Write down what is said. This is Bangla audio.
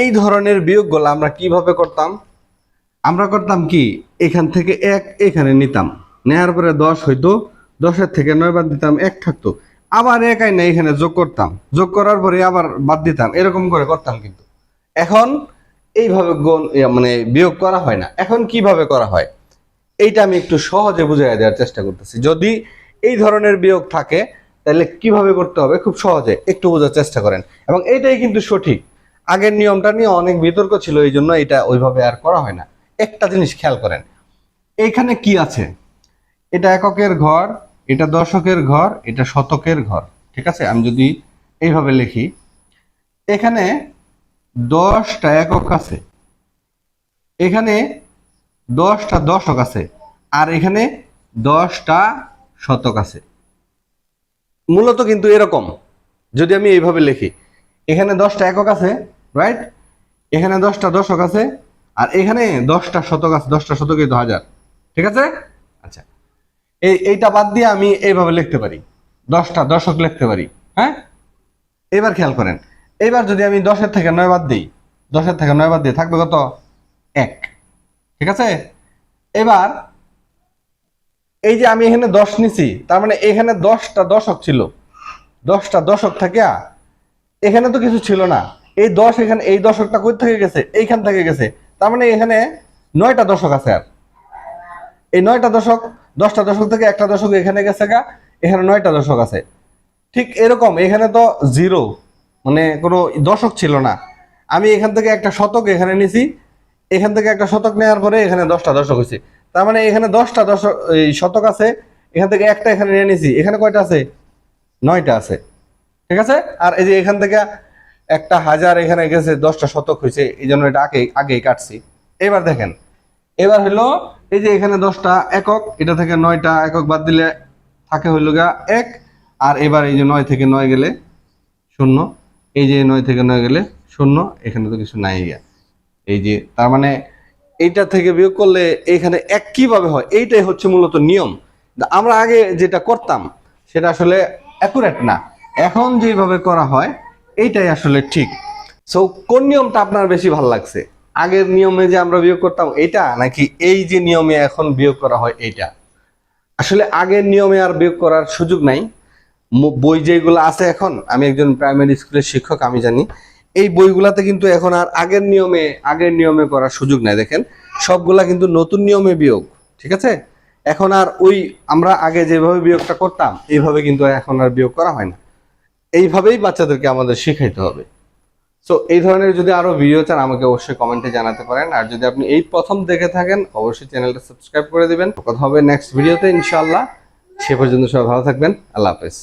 এই ধরনের বিয়োগগুলো আমরা কীভাবে করতাম? আমরা করতাম কি? এখান থেকে এক এখানে নিতাম। নেওয়ার পরে দশ হইতো। দশের থেকে নয় বাদ দিতাম, এক থাকতো। আবার একাই না এখানে যোগ করতাম। যোগ করার পরে আবার বাদ দিতাম। এরকম করে করতাম কিন্তু। এখন এইভাবে গুণ মানে বিয়োগ করা হয় না। এখন কীভাবে করা হয়? এইটা আমি একটু সহজে বুঝাই দেওয়ার চেষ্টা করতেছি। যদি এই ধরনের বিয়োগ থাকে, তাহলে কীভাবে করতে হবে? খুব সহজে। একটু বোঝার চেষ্টা করেন। এবং এইটাই কিন্তু সঠিক। আগের নিয়মটা নিয়ে অনেক বিতর্ক ছিল, এই জন্য এটা ওইভাবে আর করা হয় না। একটা জিনিস খেয়াল করেন, এইখানে কি আছে? এটা এককের ঘর, এটা দশকের ঘর, এটা শতকের ঘর, ঠিক আছে? আমি যদি এইভাবে লিখি, এখানে দশটা একক আছে, এখানে দশটা দশক আছে, আর এখানে দশটা শতক আছে। মূলত কিন্তু এরকম, যদি আমি এইভাবে লিখি, এখানে দশটা একক আছে রাইট এখানে দশটা দশক আছে, আর এখানে দশটা শতক আছে, দশটা শতকে তো হাজার। ঠিক আছে? আচ্ছা। এই, এইটা বাদ দিয়ে আমি এইভাবে লিখতে পারি। দশটা দশক লিখতে পারি। হ্যাঁ? এবার খেয়াল করেন। এবার যদি আমি দশের থেকে নয় বাদ দিই, দশের থেকে নয় বাদ দিই থাকবে কত? এক। ঠিক আছে? এবার এই যে আমি এখানে দশ নিছি, তার মানে এখানে দশটা দশক ছিল। দশটা দশক থেকে এখানে তো কিছু ছিল না। এই দশ এখানে, এই দশকটা কই থেকে গেছে? এইখান থেকে গেছে। তার মানে এখানে নয়টা দশক আছে আর। এই নয়টা দশক দশটা দশক থেকে একটা দশক এখানে গেছে গা, এখানে নয়টা দশক আছে। ঠিক এরকম, এখানে তো জিরো মানে কোনো দশক ছিল না। আমি এখান থেকে একটা শতক এখানে নিছি, এখান থেকে একটা শতক নেওয়ার পরে এখানে দশটা দশক হয়েছে। তার মানে এখানে দশটা দশক এই শতক আছে, এখান থেকে একটা এখানে নিয়ে নিছি। এখানে কয়টা আছে? নয়টা আছে। ঠিক আছে? আর এই যে এখান থেকে একটা হাজার এখানে গেছে, দশটা শতক হয়েছে, এই জন্য এটা আগে আগেই কাটছি। এবার দেখেন, এবার হলো এই যে এখানে দশটা একক, এটা থেকে নয়টা একক বাদ দিলে থাকে হইল গা এক, আর এবার এই যে নয় থেকে নয় গেলে শূন্য, এই যে নয় থেকে নয় গেলে শূন্য, এখানে তো কিছু নাই গিয়া। এই যে, তার মানে এইটা থেকে বিয়োগ করলে এখানে এক কীভাবে হয়? এইটাই হচ্ছে মূলত নিয়ম। আমরা আগে যেটা করতাম, সেটা আসলে অ্যাকুরেট না। এখন যেভাবে করা হয় এইটাই আসলে ঠিক। সো কোন নিয়মটা আপনার বেশি ভালো লাগছে? আগের নিয়মে যে আমরা বিয়োগ করতাম এইটা, নাকি এই যে নিয়মে এখন বিয়োগ করা হয় এইটা? আসলে আগের নিয়মে আর বিয়োগ করার সুযোগ নাই। বই যেগুলো আছে এখন, আমি একজন প্রাইমারি স্কুলের শিক্ষক, আমি জানি, এই বইগুলাতে কিন্তু এখন আর আগের নিয়মে আগের নিয়মে করার সুযোগ নাই। দেখেন, সবগুলা কিন্তু নতুন নিয়মে বিয়োগ, ঠিক আছে? এখন আর ওই আমরা আগে যেভাবে বিয়োগটা করতাম, এইভাবে কিন্তু এখন আর বিয়োগ করা হয় না। এইভাবেই বাচ্চাদেরকে আমাদের শিখাইতে হবে। সো এই ধরনের যদি আরও ভিডিও চান, আমাকে অবশ্যই কমেন্টে জানাতে পারেন। আর যদি আপনি এই প্রথম দেখে থাকেন, অবশ্যই চ্যানেলটা সাবস্ক্রাইব করে দেবেন। কথা হবে নেক্সট ভিডিওতে ইনশাল্লাহ সে পর্যন্ত সবাই ভালো থাকবেন। আল্লাহ হাফেজ।